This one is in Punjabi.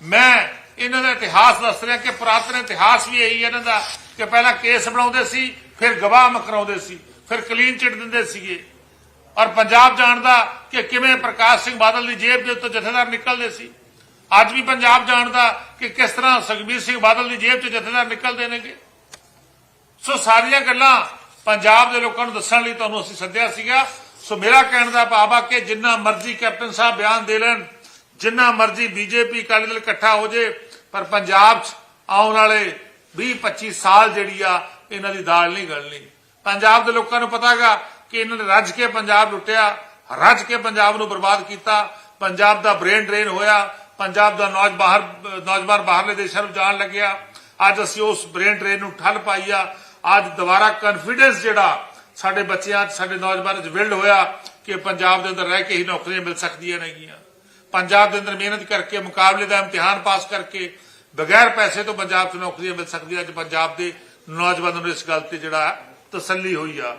ਮੈਂ ਇਹਨਾਂ ਦਾ ਇਤਿਹਾਸ ਦੱਸ ਰਿਹਾ ਕਿ ਪੁਰਾਤਨ ਇਤਿਹਾਸ ਵੀ ਇਹੀ ਹੈ ਇਹਨਾਂ ਦਾ ਕਿ ਪਹਿਲਾਂ ਕੇਸ ਬਣਾਉਂਦੇ ਸੀ, ਫਿਰ ਗਵਾਹ ਮਕਰਾਉਂਦੇ ਸੀ, ਫਿਰ ਕਲੀਨ ਚਿੱਟ ਦਿੰਦੇ ਸੀਗੇ। ਔਰ ਪੰਜਾਬ ਜਾਣਦਾ ਕਿ ਕਿਵੇਂ ਪ੍ਰਕਾਸ਼ ਸਿੰਘ ਬਾਦਲ ਦੀ ਜੇਬ ਦੇ ਉੱਤੇ ਜਥੇਦਾਰ ਨਿਕਲਦੇ ਸੀ। ਅੱਜ ਵੀ ਪੰਜਾਬ ਜਾਣਦਾ ਕਿ ਕਿਸ ਤਰ੍ਹਾਂ ਸੁਖਬੀਰ ਸਿੰਘ ਬਾਦਲ ਦੀ ਜੇਬ 'ਚ ਜਥੇਦਾਰ ਨਿਕਲਦੇ ਨੇਗੇ। ਸੋ ਸਾਰੀਆਂ ਗੱਲਾਂ ਪੰਜਾਬ ਦੇ ਲੋਕਾਂ ਨੂੰ ਦੱਸਣ ਲਈ ਤੁਹਾਨੂੰ ਅਸੀਂ ਸੱਦਿਆ ਸੀਗਾ। ਸੋ ਮੇਰਾ ਕਹਿਣ ਦਾ ਭਾਵ ਆ ਕਿ ਜਿੰਨਾ ਮਰਜ਼ੀ ਕੈਪਟਨ ਸਾਹਿਬ ਬਿਆਨ ਦੇ ਲੈਣ ਜਿੰਨਾ ਮਰਜ਼ੀ ਬੀਜੇਪੀ, ਅਕਾਲੀ ਦਲ ਇਕੱਠਾ ਹੋ ਜੇ, ਪਰ ਪੰਜਾਬ 'ਚ ਆਉਣ ਵਾਲੇ 20 25 ਸਾਲ ਜਿਹੜੀ ਆ, ਇਹਨਾਂ ਦੀ ਦਾਲ ਨਹੀਂ ਗਲਣੀ। ਪੰਜਾਬ ਦੇ ਲੋਕਾਂ ਨੂੰ ਪਤਾਗਾ ਕਿ ਇਹਨਾਂ ਨੇ ਰੱਜ ਕੇ ਪੰਜਾਬ ਲੁੱਟਿਆ, ਰੱਜ ਕੇ ਪੰਜਾਬ ਨੂੰ ਬਰਬਾਦ ਕੀਤਾ, ਪੰਜਾਬ ਦਾ ਬ੍ਰੇਨ ਡਰੇਨ ਹੋਇਆ, ਪੰਜਾਬ ਦਾ ਨੌਜ ਬਾਹਰ, ਨੌਜਵਾਨ ਬਾਹਰਲੇ ਦੇਸ਼ਾਂ ਨੂੰ ਜਾਣ ਲੱਗਿਆ। ਅੱਜ ਅਸੀਂ ਉਸ ਬ੍ਰੇਨ ਡਰੇਨ ਨੂੰ ਠੱਲ ਪਾਈ ਆ। ਅੱਜ ਦੁਬਾਰਾ ਕੌਨਫੀਡੈਂਸ ਜਿਹੜਾ ਸਾਡੇ ਬੱਚਿਆਂ 'ਚ, ਸਾਡੇ ਨੌਜਵਾਨਾਂ 'ਚ ਬਿਲਡ ਹੋਇਆ ਕਿ ਪੰਜਾਬ ਦੇ ਅੰਦਰ ਰਹਿ ਕੇ ਹੀ ਨੌਕਰੀਆਂ ਮਿਲ ਸਕਦੀਆਂ ਨੇਗੀਆਂ। ਪੰਜਾਬ ਦੇ ਅੰਦਰ ਮਿਹਨਤ ਕਰਕੇ, ਮੁਕਾਬਲੇ ਦਾ ਇਮਤਿਹਾਨ ਪਾਸ ਕਰਕੇ, ਬਗੈਰ ਪੈਸੇ ਤੋਂ ਪੰਜਾਬ 'ਚ ਨੌਕਰੀਆਂ ਮਿਲ ਸਕਦੀਆਂ ਅੱਜ ਪੰਜਾਬ ਦੇ ਨੌਜਵਾਨਾਂ ਨੂੰ ਇਸ ਗੱਲ ਤੇ ਜਿਹੜਾ ਤਸੱਲੀ ਹੋਈ ਆ।